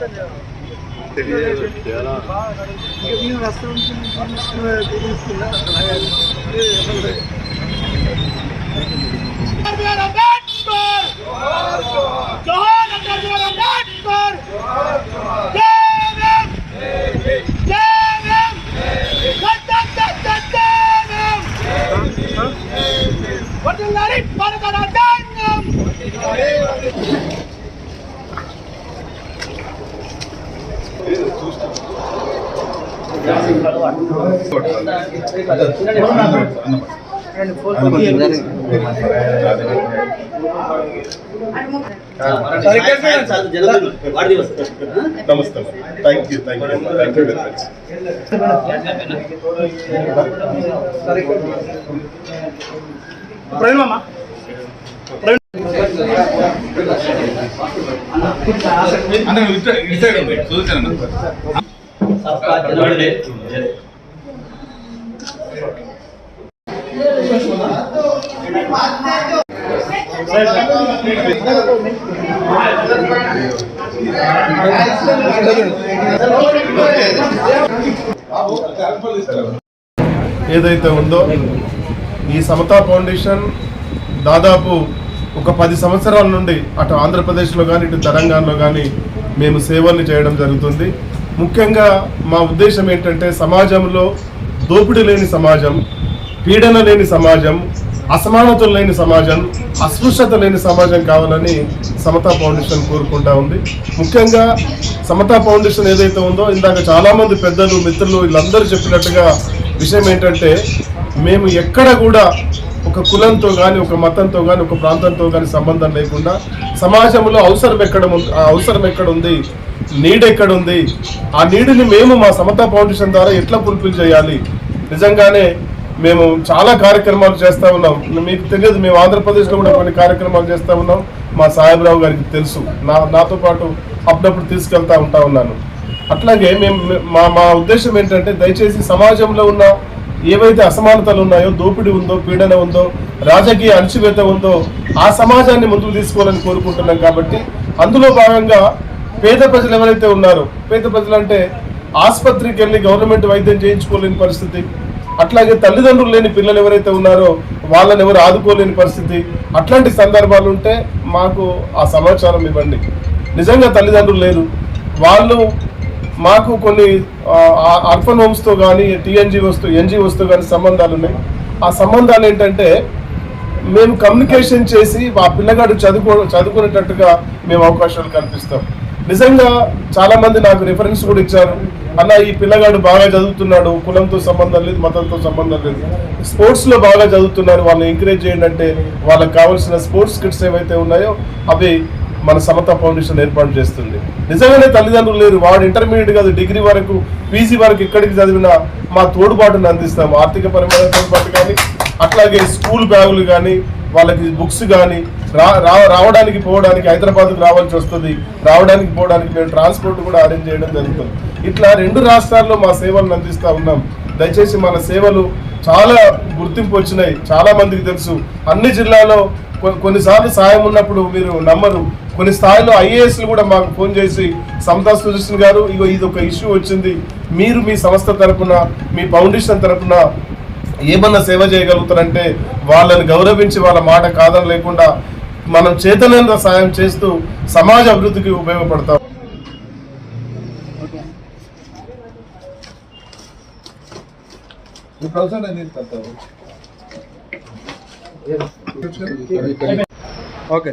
Este video te da la... Johar Akbar! Johar Akbar! నమస్తే thank you thank you thank you very much Praveen మామ అంటే ఇటు ఇటు ఏదైతే ఉందో ఈ సమతా ఫౌండేషన్ దాదాపు ఒక పది సంవత్సరాల నుండి అటు ఆంధ్రప్రదేశ్లో కానీ ఇటు తెలంగాణలో కానీ మేము సేవల్ని చేయడం జరుగుతుంది. ముఖ్యంగా మా ఉద్దేశం ఏంటంటే సమాజంలో దోపిడీ లేని సమాజం పీడన లేని సమాజం అసమానతలు లేని సమాజం అస్పృశ్యత లేని సమాజం కావాలని సమతా ఫౌండేషన్ కోరుకుంటా ఉంది. ముఖ్యంగా సమతా ఫౌండేషన్ ఏదైతే ఉందో ఇందాక చాలామంది పెద్దలు మిత్రులు వీళ్ళందరూ చెప్పినట్టుగా విషయం ఏంటంటే మేము ఎక్కడ కూడా ఒక కులంతో కానీ ఒక మతంతో కానీ ఒక ప్రాంతంతో కానీ సంబంధం లేకుండా సమాజంలో అవసరం ఎక్కడ అవసరం ఎక్కడ ఉంది నీడ్ ఎక్కడుంది? ఆ నీడిని మేము మా సమతా ఫౌండేషన్ ద్వారా ఎట్లా ఫుల్ఫిల్ చేయాలి? నిజంగానే మేము చాలా కార్యక్రమాలు చేస్తూ ఉన్నాం. మీకు తెలియదు మేము ఆంధ్రప్రదేశ్లో కూడా కొన్ని కార్యక్రమాలు చేస్తూ ఉన్నాం. మా సాహెబ్రావు గారికి తెలుసు. నా నాతో పాటు అప్పుడప్పుడు తీసుకెళ్తా ఉంటా ఉన్నాను. అట్లాగే మేము మా మా ఉద్దేశం ఏంటంటే దయచేసి సమాజంలో ఉన్న ఏవైతే అసమానతలు ఉన్నాయో దోపిడీ ఉందో పీడన ఉందో రాజకీయ అణచివేత ఉందో ఆ సమాజాన్ని ముందుకు తీసుకోవాలని కోరుకుంటున్నాం కాబట్టి అందులో భాగంగా పేద ప్రజలు ఎవరైతే ఉన్నారో పేద ప్రజలు అంటే ఆసుపత్రికి వెళ్ళి గవర్నమెంట్ వైద్యం చేయించుకోలేని పరిస్థితి. అట్లాగే తల్లిదండ్రులు లేని పిల్లలు ఎవరైతే ఉన్నారో వాళ్ళని ఎవరు ఆదుకోలేని పరిస్థితి. అట్లాంటి సందర్భాలు ఉంటే మాకు ఆ సమాచారం ఇవ్వండి. నిజంగా తల్లిదండ్రులు లేరు. వాళ్ళు మాకు కొన్ని అర్ఫన్ హోమ్స్తో కానీ టీఎన్జిఓస్తో ఎన్జిఓస్తో కానీ సంబంధాలు ఉన్నాయి. ఆ సంబంధాలు ఏంటంటే మేము కమ్యూనికేషన్ చేసి ఆ పిల్లగాడు చదువుకో చదువుకునేటట్టుగా మేము అవకాశాలు కల్పిస్తాం. నిజంగా చాలా మంది నాకు రిఫరెన్స్ కూడా ఇచ్చారు. అన్న ఈ పిల్లగాడు బాగా చదువుతున్నాడు కులంతో సంబంధం లేదు మతంతో సంబంధం లేదు. స్పోర్ట్స్లో బాగా చదువుతున్నారు వాళ్ళని ఎంకరేజ్ చేయండి అంటే వాళ్ళకి కావాల్సిన స్పోర్ట్స్ కిట్స్ ఏవైతే ఉన్నాయో అవి మన సమత ఫౌండేషన్ ఏర్పాటు చేస్తుంది. నిజంగానే తల్లిదండ్రులు లేరు. వాడు ఇంటర్మీడియట్ కాదు డిగ్రీ వరకు పీజీ వరకు ఎక్కడికి చదివినా మా తోడుబాటును అందిస్తాము. ఆర్థిక పరమైన తోడ్పాటు కానీ అట్లాగే స్కూల్ బ్యాగులు కానీ వాళ్ళకి బుక్స్ కానీ రావడానికి పోవడానికి హైదరాబాద్కు రావాల్సి వస్తుంది. రావడానికి పోవడానికి మేము ట్రాన్స్పోర్ట్ కూడా అరేంజ్ చేయడం జరుగుతుంది. ఇట్లా రెండు రాష్ట్రాల్లో మా సేవలను అందిస్తూ ఉన్నాం. దయచేసి మన సేవలు చాలా గుర్తింపు వచ్చినాయి. చాలా మందికి తెలుసు. అన్ని జిల్లాలో కొన్నిసార్లు సాయం ఉన్నప్పుడు మీరు నమ్మరు. కొన్ని స్థాయిలో ఐఏఎస్లు కూడా మాకు ఫోన్ చేసి సమతా సుదర్శన్ గారు ఇగో ఇది ఒక ఇష్యూ వచ్చింది. మీరు మీ సంస్థ తరపున మీ ఫౌండేషన్ తరపున ఏమన్నా సేవ చేయగలుగుతారంటే వాళ్ళని గౌరవించి వాళ్ళ మాట కాదని లేకుండా మనం చేతనంత సాయం చేస్తూ సమాజ అభివృద్ధికి ఉపయోగపడతాం. ఓకే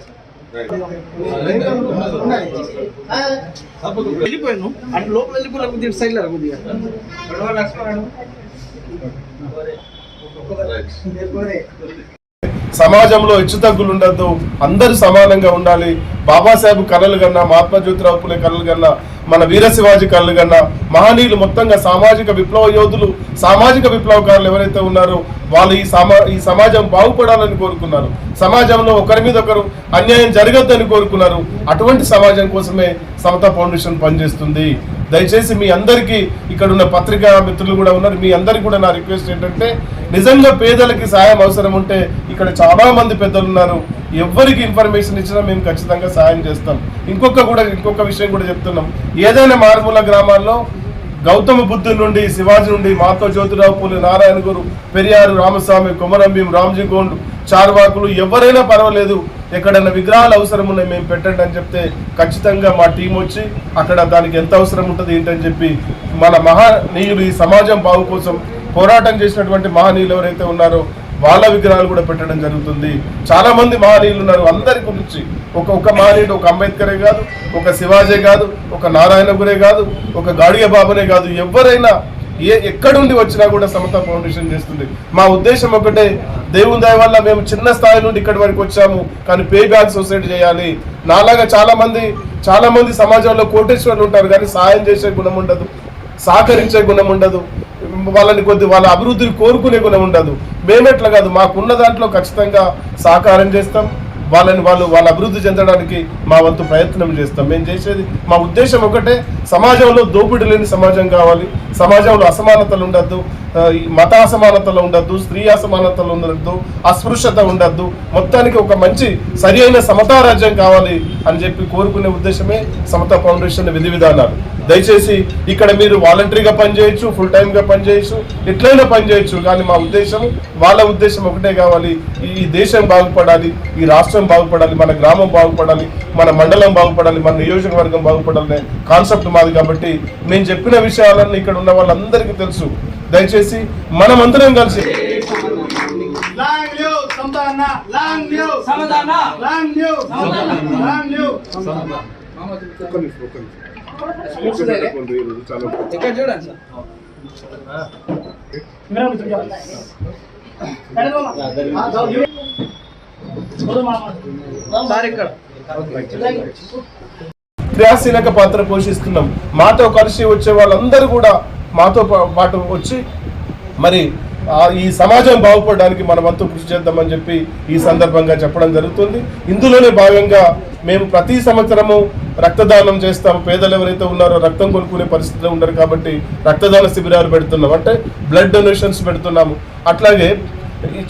వెళ్ళిపోయాను. అటు లోపల సైడ్ కొద్దిగా సమాజంలో హెచ్చుతగ్గులు ఉండద్దు. అందరూ సమానంగా ఉండాలి. బాబాసాహెబ్ కళలు కన్నా మహాత్మా జ్యోతిరావు పులే కళలు కన్నా మన వీరశివాజీ కళలు కన్నా మహనీయులు మొత్తంగా సామాజిక విప్లవ యోధులు సామాజిక విప్లవకారులు ఎవరైతే ఉన్నారో వాళ్ళు ఈ సమా ఈ సమాజం బాగుపడాలని కోరుకున్నారు. సమాజంలో ఒకరి మీద ఒకరు అన్యాయం జరగద్దని కోరుకున్నారు. అటువంటి సమాజం కోసమే సమతా ఫౌండేషన్ పనిచేస్తుంది. దయచేసి మీ అందరికీ ఇక్కడ ఉన్న పత్రికా మిత్రులు కూడా ఉన్నారు. మీ అందరికీ కూడా నా రిక్వెస్ట్ ఏంటంటే నిజంగా పేదలకి సాయం అవసరం ఉంటే ఇక్కడ చాలా మంది పెద్దలు ఉన్నారు. ఎవరికి ఇన్ఫర్మేషన్ ఇచ్చినా మేము ఖచ్చితంగా సాయం చేస్తాం. ఇంకొక కూడా ఇంకొక విషయం కూడా చెప్తున్నాం. ఏదైనా మారుమూల గ్రామాల్లో గౌతమ బుద్ధుడి నుండి శివాజీ నుండి మాతో జ్యోతిరావు పూలు నారాయణ గురు పెరియారు రామస్వామి కొమరంభీం రామ్జీ గోండ్ చార్వాకులు ఎవరైనా పర్వాలేదు. ఎక్కడైనా విగ్రహాలు అవసరం ఉన్నాయి మేము పెట్టండి అని చెప్తే ఖచ్చితంగా మా టీం వచ్చి అక్కడ దానికి ఎంత అవసరం ఉంటుంది ఏంటని చెప్పి మన మహానీయులు ఈ సమాజం బాగు కోసం పోరాటం చేసినటువంటి మహనీయులు ఎవరైతే ఉన్నారో వాళ్ళ విగ్రహాలు కూడా పెట్టడం జరుగుతుంది. చాలా మంది మహనీయులు ఉన్నారు. అందరి గురించి ఒక ఒక మహనీయుడు ఒక అంబేద్కరే కాదు ఒక శివాజీ కాదు ఒక నారాయణ గురే కాదు ఒక గాడియ బాబునే కాదు. ఎవరైనా ఏ ఎక్కడుండి వచ్చినా కూడా సమత ఫౌండేషన్ చేస్తుంది. మా ఉద్దేశం ఒకటే దేవుని దయ వల్ల మేము చిన్న స్థాయి నుండి ఇక్కడి వరకు వచ్చాము కానీ పే బ్యాక్ సొసైటీ చేయాలి. నాలాగా చాలా మంది చాలా మంది సమాజంలో కోటేశ్వర్లు ఉంటారు కానీ సాయం చేసే గుణం ఉండదు సహకరించే గుణం ఉండదు. వాళ్ళని కొద్ది వాళ్ళ అభివృద్ధిని కోరుకునే గుణం ఉండదు. మేమెట్లా కాదు మాకున్న దాంట్లో ఖచ్చితంగా సహకారం చేస్తాం. వాళ్ళని వాళ్ళు వాళ్ళ అభివృద్ధి చెందడానికి మా వంతు ప్రయత్నం చేస్తాం. మేము చేసేది మా ఉద్దేశం ఒకటే సమాజంలో దోపిడీ లేని సమాజం కావాలి. సమాజంలో అసమానతలు ఉండద్దు. మత అసమానతలు ఉండద్దు స్త్రీ అసమానతలు ఉండద్దు అస్పృశ్యత ఉండద్దు. మొత్తానికి ఒక మంచి సరి అయిన సమతా రాజ్యం కావాలి అని చెప్పి కోరుకునే ఉద్దేశమే సమతా ఫౌండేషన్ విధి విధానాలు. దయచేసి ఇక్కడ మీరు వాలంటరీగా పనిచేయచ్చు ఫుల్ టైమ్గా పనిచేయచ్చు ఎట్లయినా పనిచేయచ్చు కానీ మా ఉద్దేశం వాళ్ళ ఉద్దేశం ఒకటే కావాలి. ఈ దేశం బాగుపడాలి ఈ రాష్ట్రం బాగుపడాలి మన గ్రామం బాగుపడాలి మన మండలం బాగుపడాలి మన నియోజకవర్గం బాగుపడాలనే కాన్సెప్ట్ మాది కాబట్టి మేము చెప్పిన విషయాలన్నీ ఇక్కడ ఉన్న వాళ్ళందరికీ తెలుసు. దయచేసి మనమందరం కలిసి క్రియాశీలక పాత్ర పోషిస్తున్నాం. మాతో కలిసి వచ్చే వాళ్ళందరూ కూడా మాతో పాటు వచ్చి మరి ఈ సమాజం బాగుపడడానికి మన వంతు కృషి చేద్దామని చెప్పి ఈ సందర్భంగా చెప్పడం జరుగుతుంది. ఇందులోనే భాగంగా మేము ప్రతి సంవత్సరము రక్తదానం చేస్తాము. పేదలు ఎవరైతే ఉన్నారో రక్తం కొనుక్కునే పరిస్థితిలో ఉండరు కాబట్టి రక్తదాన శిబిరాలు పెడుతున్నాం. అంటే బ్లడ్ డొనేషన్స్ పెడుతున్నాము. అట్లాగే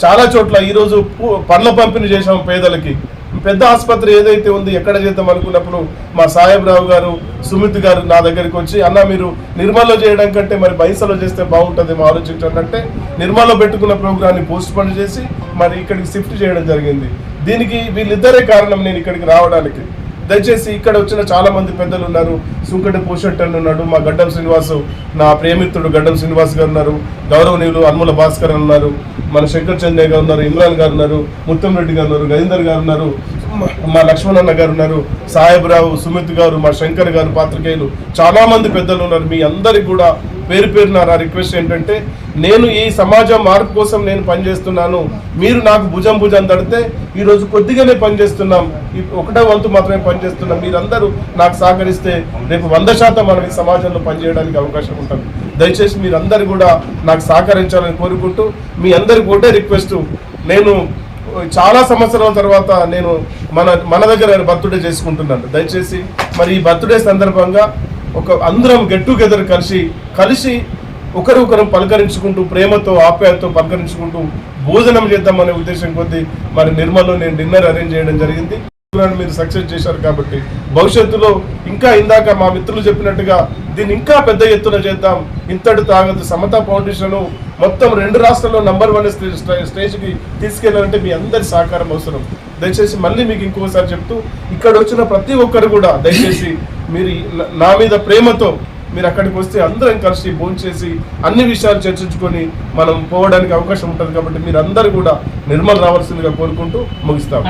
చాలా చోట్ల ఈరోజు పు- పండ్ల పంపిణీ చేసాము పేదలకి. పెద్ద ఆసుపత్రి ఏదైతే ఉంది ఎక్కడ చేద్దాం అనుకున్నప్పుడు మా సాహెబ్రావు గారు సుమిత్ గారు నా దగ్గరికి వచ్చి అన్న మీరు నిర్మల్లో చేయడం కంటే మరి బైసలో చేస్తే బాగుంటుంది మా ఆలోచించండి అంటే నిర్మల్లో పెట్టుకున్న ప్రోగ్రాన్ని పోస్ట్ పోన్ చేసి మరి ఇక్కడికి షిఫ్ట్ చేయడం జరిగింది. దీనికి వీళ్ళిద్దరే కారణం నేను ఇక్కడికి రావడానికి. దయచేసి ఇక్కడ వచ్చిన చాలా మంది పెద్దలు ఉన్నారు. సుంకటి అని ఉన్నాడు మా గడ్డం శ్రీనివాసు నా ప్రేమిత్రుడు గడ్డం శ్రీనివాస్ గారు ఉన్నారు గౌరవనీయులు అన్ముల భాస్కర్ ఉన్నారు మన శంకర్ చంద్రయ్య గారు ఉన్నారు ఇమ్రాన్ గారు ఉన్నారు ముత్తం రెడ్డి గారు ఉన్నారు గజేందర్ గారు ఉన్నారు మా- మా లక్ష్మణన్న గారు ఉన్నారు సాహెబ్రావు సుమిత్ గారు మా శంకర్ గారు పాత్రికేయులు చాలా మంది పెద్దలు ఉన్నారు మీ అందరికి కూడా పేరు పేరు నా రిక్వెస్ట్ ఏంటంటే నేను ఈ సమాజం మార్పు కోసం నేను పనిచేస్తున్నాను. మీరు నాకు భుజం భుజం తడితే ఈరోజు కొద్దిగానే పనిచేస్తున్నాం. ఈ ఒకటో వంతు మాత్రమే పనిచేస్తున్నాం. మీరందరూ నాకు సహకరిస్తే రేపు వంద శాతం మనం ఈ సమాజంలో పనిచేయడానికి అవకాశం ఉంటుంది. దయచేసి మీరందరూ కూడా నాకు సహకరించాలని కోరుకుంటూ మీ అందరికి ఒకటే రిక్వెస్ట్. నేను చాలా సంవత్సరాల తర్వాత నేను మన మన దగ్గర బర్త్డే చేసుకుంటున్నాను. దయచేసి మరి ఈ బర్త్డే సందర్భంగా ఒక అందరం గెట్ టుగెదర్ కలిసి కలిసి ఒకరు పలకరించుకుంటూ ప్రేమతో ఆప్యాయతతో పలకరించుకుంటూ భోజనం చేద్దామనే ఉద్దేశం కొద్దీ మరి నిర్మల్లో నేను డిన్నర్ అరేంజ్ చేయడం జరిగింది. మీరు సక్సెస్ చేశారు కాబట్టి భవిష్యత్తులో ఇంకా ఇందాక మా మిత్రులు చెప్పినట్టుగా దీన్ని ఇంకా పెద్ద ఎత్తున చేద్దాం. ఇంతటి తాగదు సమతా ఫౌండేషన్ మొత్తం రెండు రాష్ట్రాల్లో నంబర్ వన్ స్టేజ్కి తీసుకెళ్ళాలంటే మీ అందరి సహకారం అవసరం. దయచేసి మళ్ళీ మీకు ఇంకోసారి చెప్తూ ఇక్కడ వచ్చిన ప్రతి ఒక్కరు కూడా దయచేసి మీరు నా- నా మీద ప్రేమతో మీరు అక్కడికి వస్తే అందరం కలిసి భోంచేసి అన్ని విషయాలు చర్చించుకొని మనం పోవడానికి అవకాశం ఉంటుంది కాబట్టి మీరు అందరూ కూడా నిర్మల్ రావాల్సిందిగా కోరుకుంటూ ముగిస్తాం.